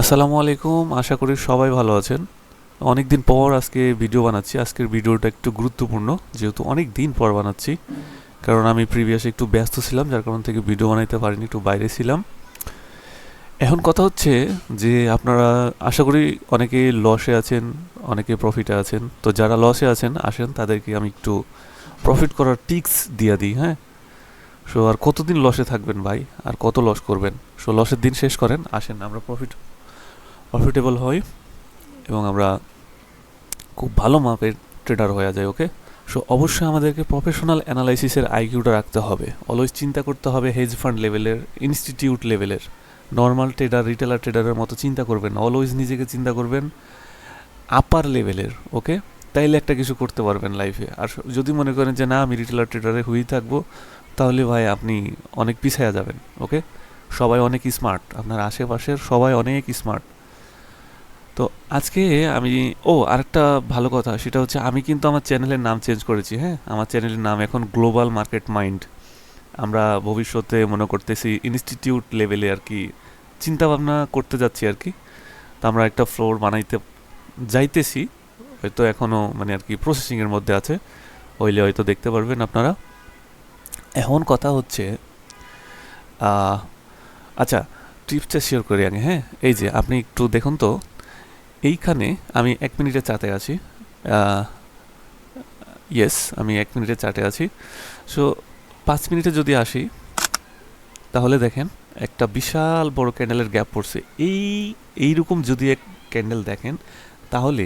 আসসালামু আলাইকুম, আশা করি সবাই ভালো আছেন। অনেক দিন পর আজকে ভিডিও বানাচ্ছি। আজকের ভিডিওটা একটু গুরুত্বপূর্ণ, যেহেতু অনেক দিন পর বানাচ্ছি। কারণ আমি প্রিভিয়াস একটু ব্যস্ত ছিলাম, যার কারণ থেকে ভিডিও বানাইতে পারিনি, একটু বাইরে ছিলাম। এখন কথা হচ্ছে যে, আপনারা, আশা করি অনেকে লসে আছেন, অনেকে প্রফিটে আছেন। তো যারা লসে আছেন, আসেন, তাদেরকে আমি একটু প্রফিট করার টিক্স দিয়ে দিই হ্যাঁ? সো আর কতদিন লসে থাকবেন ভাই? আর কত লস করবেন? সো লসের দিন শেষ করেন, আসেন, আমরা প্রফিট প্রফিটেবল হই এবং আমরা খুব ভালো মাপের ট্রেডার হয়ে যায় ওকে সো অবশ্যই আমাদেরকে প্রফেশনাল অ্যানালাইসিসের আইকিউটা রাখতে হবে। অলওয়েজ চিন্তা করতে হবে হেজ ফান্ড লেভেলের ইনস্টিটিউট লেভেলের নর্মাল ট্রেডার রিটেলার ট্রেডারের মতো চিন্তা করবেন না। অলওয়েজ নিজেকে চিন্তা করবেন আপার লেভেলের ওকে তাইলে একটা কিছু করতে পারবেন লাইফে আর যদি মনে করেন যে, না, আমি রিটেলার ট্রেডারে হয়েই থাকব, তাহলে ভাই আপনি অনেক পিছায়া যাবেন ওকে সবাই অনেক স্মার্ট আপনার আশেপাশের সবাই অনেক স্মার্ট তো আজকে আমি, ও, আরেকটা ভালো কথা, সেটা হচ্ছে আমি কিন্তু আমার চ্যানেলের নাম চেঞ্জ করেছি হ্যাঁ? আমার চ্যানেলের নাম এখন গ্লোবাল মার্কেট মাইন্ড আমরা ভবিষ্যতে মনে করতেছি ইনস্টিটিউট লেভেলে আর কি চিন্তা ভাবনা করতে যাচ্ছি আর কি তো আমরা একটা ফ্লোর বানাইতে যাইতেছি, হয়তো এখনও মানে আর কি প্রসেসিংয়ের মধ্যে আছে, হইলে হয়তো দেখতে পারবেন আপনারা। এখন কথা হচ্ছে আচ্ছা টিপসটা শেয়ার করি আগে হ্যাঁ? এই যে, আপনি একটু দেখুন তো। এইখানে আমি এক মিনিটের চাটে আছি। ইয়েস আমি এক মিনিটের চাটে আছি। সো পাঁচ মিনিটে যদি আসি, তাহলে দেখেন একটা বিশাল বড় ক্যান্ডেলের গ্যাপ পড়ছে। এই, এইরকম যদি এক ক্যান্ডেল দেখেন, তাহলে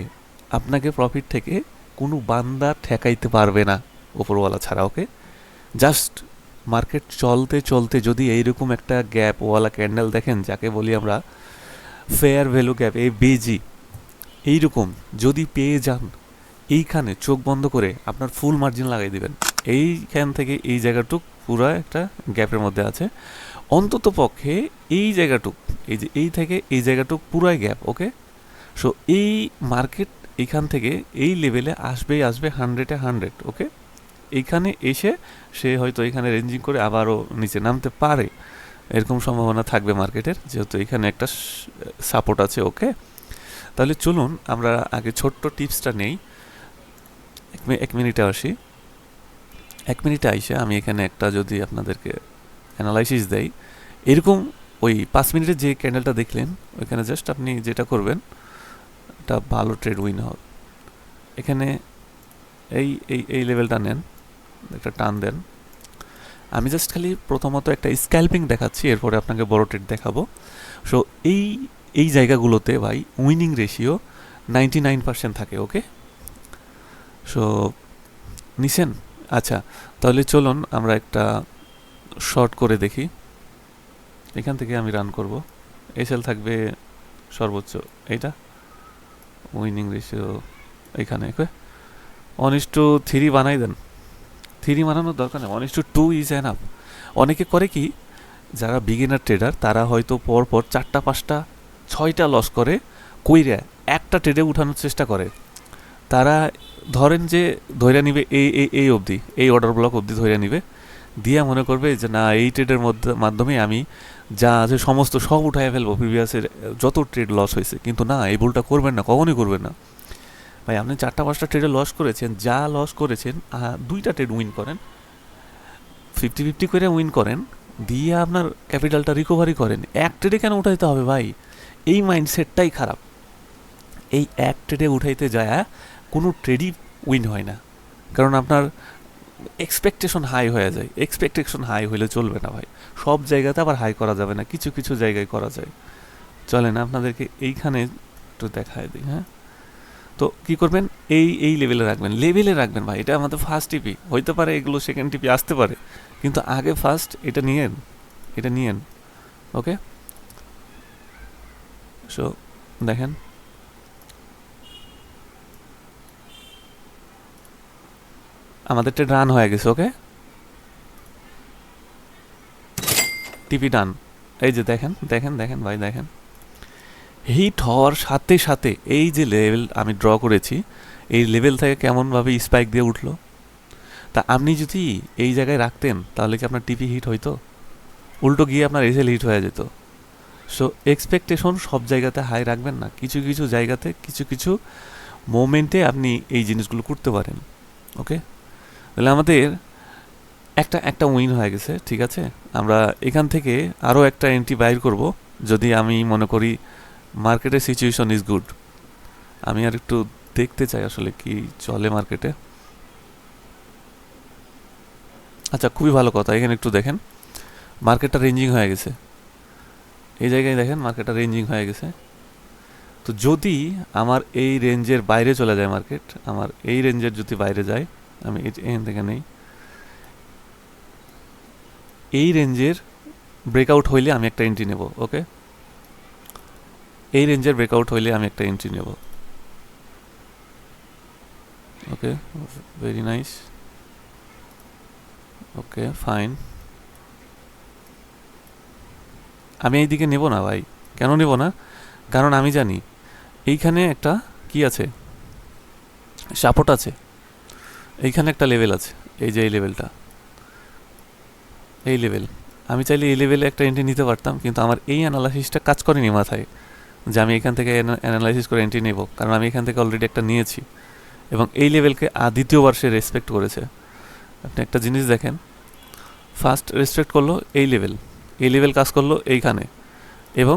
আপনাকে প্রফিট থেকে কোনো বান্দা ঠেকাইতে পারবে না ওপরওয়ালা ছাড়া ওকে জাস্ট মার্কেট চলতে চলতে যদি এইরকম একটা গ্যাপ ওয়ালা ক্যান্ডেল দেখেন, যাকে বলি আমরা ফেয়ার ভ্যালু গ্যাপ এই বেজি এইরকম যদি পেয়ে যান, এইখানে চোখ বন্ধ করে আপনার ফুল মার্জিন লাগাই দিবেন। এইখান থেকে এই জায়গাটুক পুরো একটা গ্যাপের মধ্যে আছে। অন্তত পক্ষে এই জায়গাটুক, এই যে এই থেকে এই জায়গাটুক পুরাই গ্যাপ, ওকে? সো এই মার্কেট এইখান থেকে এই লেভেলে আসবেই আসবে হান্ড্রেডে হান্ড্রেড ওকে? এইখানে এসে সে হয়তো এখানে রেঞ্জিং করে আবারও নিচে নামতে পারে। এরকম সম্ভাবনা থাকবে মার্কেটের যেহেতু এখানে একটা সাপোর্ট আছে, ওকে? তাহলে চলুন, আমরা আগে ছোট্ট টিপসটা নেই। এক মিনিটে আসি। এক মিনিটে আইসে আমি এখানে একটা যদি আপনাদেরকে অ্যানালাইসিস দেই। এরকম ওই পাঁচ মিনিটের যে ক্যান্ডেলটা দেখলেন, ওইখানে জাস্ট আপনি যেটা করবেন, একটা ভালো ট্রেড উইন হবে। এখানে এই এই এই লেভেলটা নেন, একটা টান দেন। আমি জাস্ট খালি প্রথমত একটা স্ক্যাল্পিং দেখাচ্ছি, এরপরে আপনাকে বড় ট্রেড দেখাবো। সো এই এই জায়গাগুলোতে ভাই winning ratio ninety nine percent থাকে, ওকে? সো নিছেন? আচ্ছা তাহলে চলুন আমরা একটা শর্ট করে দেখি। এখান থেকে আমি রান করব। এসএল থাকবে সর্বোচ্চ, এইটা? উইনিং রেশিও এখানে ওয়ান ইস টু থ্রি বানাই দেন। থ্রি বানানোর দরকার নেই one to two is an up অনেকে করে কি, যারা বিগিনার ট্রেডার তারা হয়তো পর পর চারটা, পাঁচটা ছয়টা লস করে, কইরা একটা ট্রেডে উঠানোর চেষ্টা করে। তারা ধরেন যে ধৈর্য নিবে এই এই এই অবধি, এই অর্ডার ব্লক অবধি ধৈর্য নিবে, দিয়া মনে করবে যে না, এই ট্রেডের মধ্যে, মাধ্যমে আমি যা আছে সমস্ত সব উঠায় ফেলব প্রিভিয়াসের যত ট্রেড লস হয়েছে। কিন্তু না, এই ভুলটা করবেন না, কখনই করবেন না। ভাই, আপনি চারটা, পাঁচটা ট্রেডে লস করেছেন, যা লস করেছেন দুইটা ট্রেড উইন করেন। ফিফটি ফিফটি করে উইন করেন, দিয়ে আপনার ক্যাপিটালটা রিকভারি করেন। এক ট্রেডে কেন উঠাইতে হবে ভাই? এই মাইন্ডসেটটাই খারাপ। এই এক ট্রেডে উঠাইতে যায় কোনো ট্রেডই উইন হয় না। কারণ আপনার এক্সপেকটেশন হাই হয়ে যায়। এক্সপেকটেশন হাই হলে চলবে না ভাই। সব জায়গাতে আবার হাই করা যাবে না। কিছু কিছু জায়গায় করা যায়। চলেন আপনাদেরকে এইখানে একটু দেখায় দিই হ্যাঁ? তো কি করবেন? এই এই লেভেলে রাখবেন। লেভেলে রাখবেন ভাই। এটা আমাদের ফার্স্ট টিপি হইতে পারে এগুলো সেকেন্ড টিপি আসতে পারে। কিন্তু আগে ফার্স্ট এটা নিয়েন। এটা নিয়েন। ওকে সো দেখেন আমাদেরটা রান হয়ে গেছে ওকে টিপি ডান এই যে দেখেন দেখেন দেখেন ভাই দেখেন হিট হওয়ার সাথে সাথে, এই যে লেভেল আমি ড্র করেছি, এই লেভেল থেকে কেমনভাবে স্পাইক দিয়ে উঠল? তা আপনি যদি এই জায়গায় রাখতেন, তাহলে কি আপনার টিপি হিট হইতো? উল্টো গিয়ে আপনার এসএল হিট হয়ে যেত। সো এক্সপেকটেশন সব জায়গাতে হাই রাখবেন না। কিছু কিছু জায়গাতে কিছু কিছু মোমেন্টে আপনি এই জিনিসগুলো করতে পারেন। ওকে তাহলে আমাদের একটা একটা উইন হয়ে গেছে, ঠিক আছে? আমরা এখান থেকে আরও একটা এন্ট্রি বাইর করব। যদি আমি মনে করি মার্কেটের সিচুয়েশন ইজ গুড আমি আর একটু দেখতে চাই আসলে কি চলে মার্কেটে আচ্ছা খুবই ভালো কথা। এখানে একটু দেখেন। মার্কেটটা রেঞ্জিং হয়ে গেছে। এই জায়গায় দেখেন মার্কেটটা রেঞ্জিং হয়ে গেছে। তো যদি আমার এই রেঞ্জের বাইরে চলে যায় মার্কেট আমার এই রেঞ্জের যদি বাইরে যায়, আমি এখান থেকে নেই। এই রেঞ্জের ব্রেকআউট হইলে আমি একটা এন্ট্রি নেব ওকে এই রেঞ্জের ব্রেকআউট হইলে আমি একটা এন্ট্রি নেব। Okay very nice okay fine আমি এই দিকে নেব না ভাই। কেন নেব না? কারণ আমি জানি, এইখানে একটা কি আছে? সাপোর্ট আছে। এইখানে একটা লেভেল আছে, এই যে এই লেভেলটা এই লেভেল আমি চাইলে এই লেভেলে একটা এন্ট্রি নিতে পারতাম, কিন্তু আমার এই অ্যানালাইসিসটা কাজ করেনি মাথায় যে আমি এখান থেকে অ্যানালাইসিস করে এন্ট্রি নেব, কারণ আমি এখান থেকে অলরেডি একটা নিয়েছি। এবং এই লেভেলকে দ্বিতীয়বার সে রেসপেক্ট করেছে। আপনি একটা জিনিস দেখেন ফার্স্ট রেসপেক্ট করল এই লেভেল এই লেভেল কাজ করল এইখানে। এবং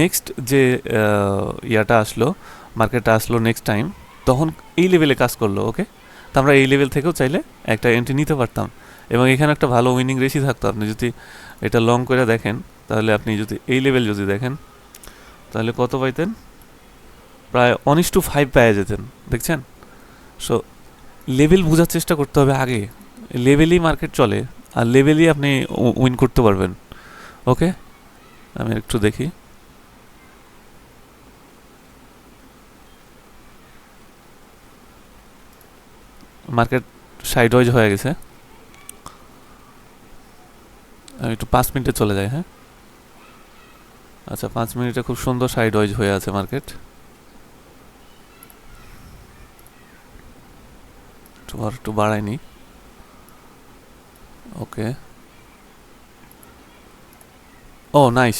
নেক্সট যে ইয়াটা আসলো মার্কেটটা আসলো নেক্সট টাইম তখন এই লেভেলে কাজ করল ওকে তো আমরা এই লেভেল থেকেও চাইলে একটা এন্ট্রি নিতে পারতাম। এবং এখানে একটা ভালো উইনিং রেশি থাকতো। আপনি যদি এটা লং করে দেখেন, তাহলে আপনি যদি এই লেভেল যদি দেখেন, তাহলে কত পাইতেন? প্রায় ওয়ান টু ফাইভ পেয়ে যেতেন, দেখছেন? সো লেভেল বোঝার চেষ্টা করতে হবে আগে। লেভেলই মার্কেট চলে, আর লেভেলই আপনি উইন করতে পারবেন। ওকে আমি একটু দেখি। মার্কেট সাইড ওয়াইজ হয়ে গেছে। আমি একটু পাঁচ মিনিটে চলে যাই হ্যাঁ? আচ্ছা পাঁচ মিনিটে খুব সুন্দর সাইড ওয়াইজ হয়ে আছে মার্কেট। একটু আর একটু বাড়াইনি ওকে ও নাইস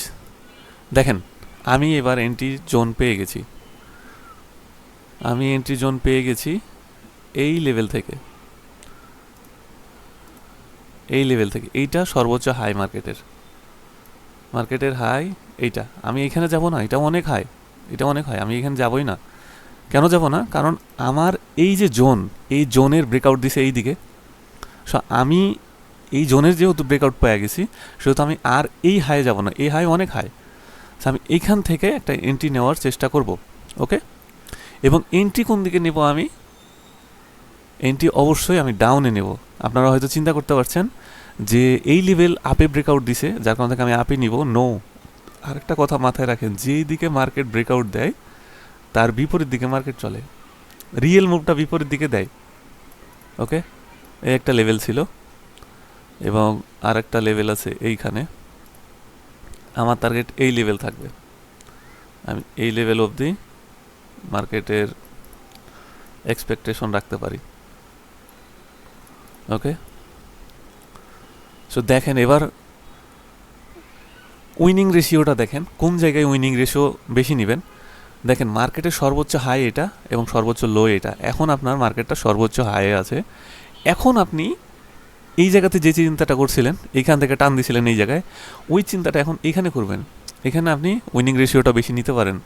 দেখেন, আমি এবার এন্ট্রি জোন পেয়ে গেছি। আমি এন্ট্রি জোন পেয়ে গেছি এই লেভেল থেকে। এই লেভেল থেকে। এইটা সর্বোচ্চ হাই মার্কেটের মার্কেটের হাই এইটা। আমি এখানে যাব না, এটা অনেক হাই এটা অনেক হাই আমি এখানে যাবই না। কেন যাব না? কারণ আমার এই যে জোন এই জোনের ব্রেকআউট দিছে এই দিকে সো আমি এই জোনের যেহেতু ব্রেকআউট পেয়ে গেছি, সেহেতু আমি আর এই হাই যাব না। এই হাই অনেক হাই আমি এইখান থেকে একটা এন্ট্রি নেওয়ার চেষ্টা করব ওকে এবং এন্ট্রি কোন দিকে নেব আমি? এন্ট্রি অবশ্যই আমি ডাউনে নেব। আপনারা হয়তো চিন্তা করতে পারছেন যে এই লেভেল আপে ব্রেকআউট দিছে, যার কারণ থেকে আমি আপে নিব। নো আরেকটা কথা মাথায় রাখেন, যেই দিকে মার্কেট ব্রেকআউট দেয়, তার বিপরীত দিকে মার্কেট চলে। রিয়েল মুভটা বিপরীত দিকে দেয় ওকে এই একটা লেভেল ছিল। এবং আর একটা লেভেল আছে এইখানে। আমার টার্গেট এই লেভেল থাকবে। আমি এই লেভেল অবধি মার্কেটের এক্সপেকটেশন রাখতে পারি। ওকে সো দেখেন এবার উইনিং রেশিওটা দেখেন। কোন জায়গায় উইনিং রেশিও বেশি নেবেন? দেখেন মার্কেটের সর্বোচ্চ হাই এটা এবং সর্বোচ্চ লো এটা। এখন আপনার মার্কেটটা সর্বোচ্চ হাইয়ে আছে। এখন আপনি এই জায়গাতে যে চিন্তাটা করছিলেন এইখান থেকে টান দিছিলেন এই জায়গায়, ওই চিন্তাটা এখন এখানে করবেন। এখানে আপনি উইনিং রেশিওটা বেশি নিতে পারেন।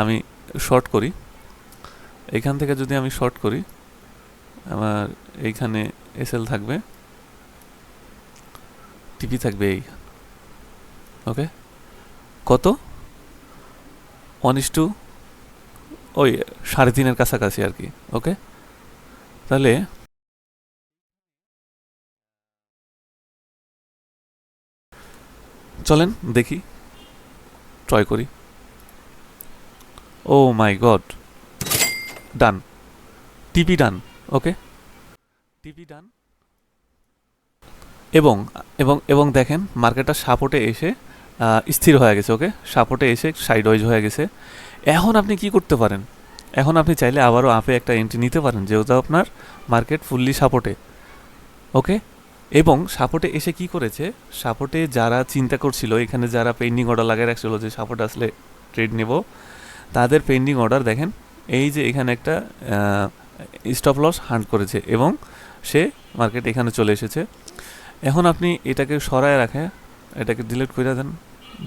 আমি শর্ট করি। এখান থেকে যদি আমি শর্ট করি, আমার এইখানে এসএল থাকবে। টিপি থাকবে এই। ওকে কত? ওয়ান ইস টু ওই সাড়ে তিনের কাছাকাছি আর কি। ওকে তাহলে চলেন, দেখি। ট্রয় করি। ও মাই গড ডান টিপি ডান ওকে টিপি ডান এবং এবং এবং দেখেন মার্কেটটা সাপোর্টে এসে স্থির হয়ে গেছে ওকে সাপোর্টে এসে সাইড ওয়াইজ হয়ে গেছে। এখন আপনি কি করতে পারেন? এখন আপনি চাইলে আবারও আপে একটা এন্ট্রি নিতে পারেন, যেহেতু আপনার মার্কেট ফুললি সাপোর্টে ওকে এবং সাপোর্টে এসে কি করেছে? সাপোর্টে যারা চিন্তা করছিল, এখানে যারা পেন্ডিং অর্ডার লাগায় রাখছিল যে সাপোর্ট আসলে ট্রেড নেব, তাদের পেন্ডিং অর্ডার দেখেন, এই যে এখানে একটা স্টপ লস হান্ট করেছে এবং সে মার্কেট এখানে চলে এসেছে। এখন আপনি এটাকে সরায় রাখে, এটাকে ডিলিট করে দেন,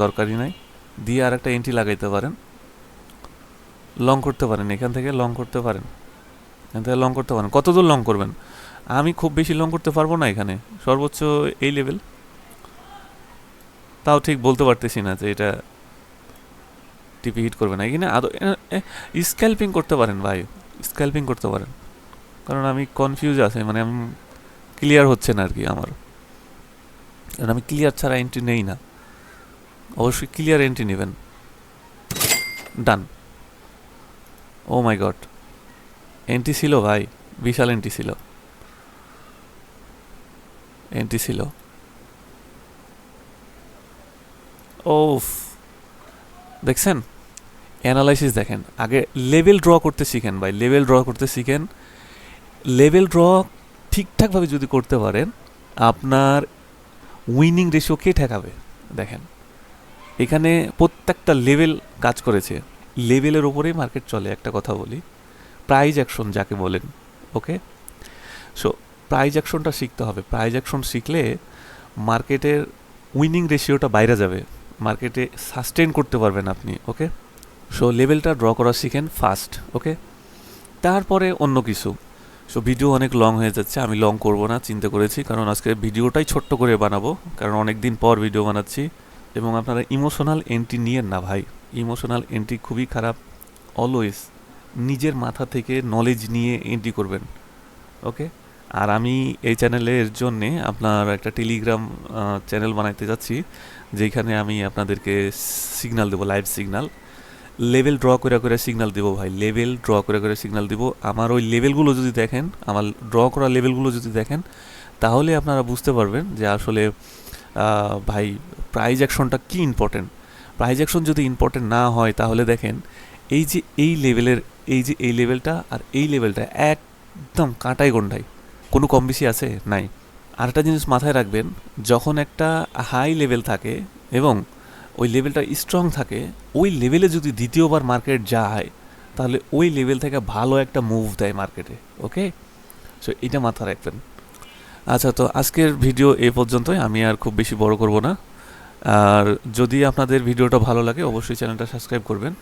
দরকারই নাই। দিয়ে আর একটা এন্ট্রি লাগাইতে পারেন। লং করতে পারেন, এখান থেকে লং করতে পারেন। এখান থেকে লং করতে পারেন। কতদূর লং করবেন? আমি খুব বেশি লং করতে পারব না এখানে। সর্বোচ্চ এই লেভেল তাও ঠিক বলতে পারতেছি না যে এটা টিপি হিট করবে না। এখানে আদৌ স্ক্যাল্পিং করতে পারেন ভাই। স্ক্যাল্পিং করতে পারেন। কারণ আমি কনফিউজ আছে মানে আমি ক্লিয়ার হচ্ছে না আর কি আমার। কারণ আমি ক্লিয়ার ছাড়া এন্ট্রি নেই না। অবশ্যই ক্লিয়ার এন্ট্রি নেবেন। ডান ও মাই গড এন্ট্রি ছিল ভাই, বিশাল এন্ট্রি ছিল। এন্ট্রি ছিল। ওফ। দেখছেন? অ্যানালাইসিস দেখেন। আগে লেভেল ড্র করতে শিখেন ভাই লেভেল ড্র করতে শিখেন। লেভেল ড্র ঠিকঠাকভাবে যদি করতে পারেন, আপনার উইনিং রেশিও কে ঠেকাবে? দেখেন। এখানে প্রত্যেকটা লেভেল কাজ করেছে। লেভেলের ওপরেই মার্কেট চলে, একটা কথা বলি। প্রাইজ অ্যাকশন যাকে বলেন ওকে সো প্রাইজ অ্যাকশনটা শিখতে হবে। প্রাইজ অ্যাকশন শিখলে মার্কেটের উইনিং রেশিওটা বাইরে যাবে। মার্কেটে সাস্টেন করতে পারবেন আপনি ওকে সো লেভেলটা ড্র করা শিখেন ফাস্ট ওকে তারপরে অন্য কিছু। সো ভিডিও অনেক লং হয়ে যাচ্ছে, আমি লং করব না, চিন্তা করেছি, কারণ আজকে ভিডিওটাই ছোট্ট করে বানাবো, কারণ অনেক দিন পর ভিডিও বানাচ্ছি। এবং আপনারা ইমোশনাল এন্ট্রি নিয়েন না ভাই। ইমোশনাল এন্ট্রি খুবই খারাপ অলওয়েজ নিজের মাথা থেকে নলেজ নিয়ে এন্ট্রি করবেন ওকে আর আমি এই চ্যানেলের জন্যে আপনার একটা টেলিগ্রাম চ্যানেল বানাইতে যাচ্ছি, যেখানে আমি আপনাদেরকে সিগনাল দেবো লাইভ সিগনাল লেভেল ড্র করে করে সিগনাল দেবো ভাই লেভেল ড্র করে করে সিগনাল দেবো। আমার ওই লেভেলগুলো যদি দেখেন, আমার ড্র করা লেভেলগুলো যদি দেখেন, তাহলে আপনারা বুঝতে পারবেন যে আসলে ভাই প্রাইজ অ্যাকশনটা কী ইম্পর্টেন্ট প্রাইজ অ্যাকশন যদি ইম্পর্টেন্ট না হয়, তাহলে দেখেন, এই যে এই লেভেলের এই যে এই লেভেলটা আর এই লেভেলটা একদম কাঁটাই গন্ডাই কোনো কম বেশি আছে? নাই। আর একটা জিনিস মাথায় রাখবেন, যখন একটা হাই লেভেল থাকে এবং ওই লেভেলটা স্ট্রং থাকে, ওই লেভেলে যদি দ্বিতীয়বার মার্কেট যায়, তাহলে ওই লেভেল থেকে ভালো একটা মুভ দেয় মার্কেটে ওকে সো এটা মাথা রাখবেন। আচ্ছা তো আজকের ভিডিও এ পর্যন্তই। আমি আর খুব বেশি বড় করব না। আর যদি আপনাদের ভিডিওটা ভালো লাগে, অবশ্যই চ্যানেলটা সাবস্ক্রাইব করবেন।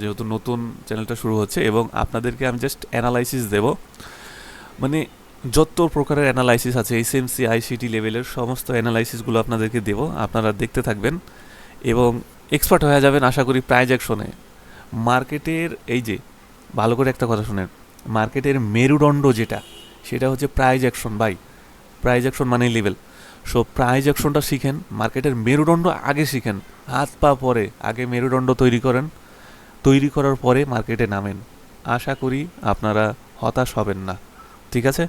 যেহেতু নতুন চ্যানেলটা শুরু হচ্ছে এবং আপনাদেরকে আমি জাস্ট অ্যানালাইসিস দেব। মানে যত প্রকারের অ্যানালাইসিস আছে এস এম সি আইসিটি লেভেলের সমস্ত অ্যানালাইসিসগুলো আপনাদেরকে দেব, আপনারা দেখতে থাকবেন। এবং এক্সপার্ট হয়ে যাবেন, আশা করি প্রাইজ অ্যাকশনে মার্কেটের এই যে, ভালো করে একটা কথা শুনেন। মার্কেটের মেরুদণ্ড যেটা, সেটা হচ্ছে প্রাইজ অ্যাকশন বাই প্রাইজ মানেই লেভেল সো প্রাইজ শিখেন মার্কেটের মেরুদণ্ড আগে শিখেন। হাত পা পরে, আগে মেরুদণ্ড তৈরি করেন। তৈরি করার পরে মার্কেটে নামেন। আশা করি, আপনারা হতাশ হবেন না। ঠিক আছে?